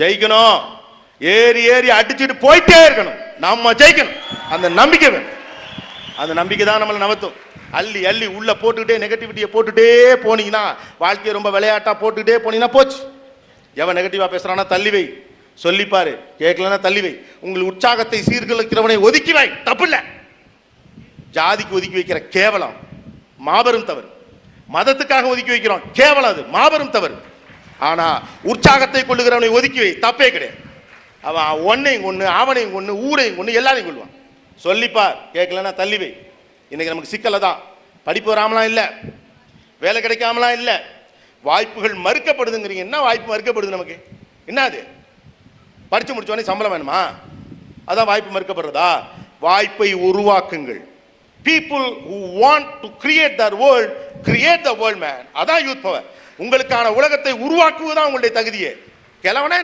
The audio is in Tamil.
ஜெயிக்கணும். ஏறி ஏறி அடிச்சுட்டு போயிட்டே இருக்கணும். நம்ம ஜெயிக்கணும். அந்த நம்பிக்கை வேணும். அந்த நம்பிக்கை தான் நம்மளை நவத்தும். அள்ளி அள்ளி உள்ள போட்டுக்கிட்டே நெகட்டிவிட்டியை போட்டுட்டே போனீங்கன்னா வாழ்க்கையை ரொம்ப விளையாட்டா போட்டுக்கிட்டே போனீங்கன்னா போச்சு. எவன் நெகட்டிவா பேசுறானா தள்ளி வை. சொல்லிப்பாரு. கேட்கலன்னா தள்ளி வை. உங்கள் உற்சாகத்தை சீர்குலைக்கிறவனை ஒதுக்கி வை. தப்பு இல்லை. ஜாதிக்கு ஒதுக்கி வைக்கிற கேவலம் மாபெரும் தவறு. மதத்துக்காக ஒதுக்கி வைக்கிறோம். கேவலம் அது. மாபெரும் தவறு. ஆனா உற்சாகத்தை கொள்ளுகிறவனை ஒதுக்கி வை. தப்பே கிடையாது. அவன் ஒன்னையும் கொண்டு அவனையும் கொண்டு ஊரையும் கொண்டு எல்லாரையும் கொள்வான் சொல்லிப்பார். கேட்கலன்னா தள்ளி வை. இன்னைக்கு நமக்கு சிக்கலை தான். படிப்பு வராமலாம் இல்லை. வேலை கிடைக்காமலாம் இல்லை. வாய்ப்புகள் மறுக்கப்படுதுங்கிறீங்க. என்ன வாய்ப்பு மறுக்கப்படுது நமக்கு? என்ன அது படித்து முடிச்ச சம்பளம் வேணுமா? அதான் வாய்ப்பு மறுக்கப்படுறதா? வாய்ப்பை உருவாக்குங்கள். People who want to create their world create the world man அதான் யூத் பவர் உங்களுக்கான உலகத்தை உருவாக்குவதுதான் உங்களுடைய தகுதியே. கிழவனே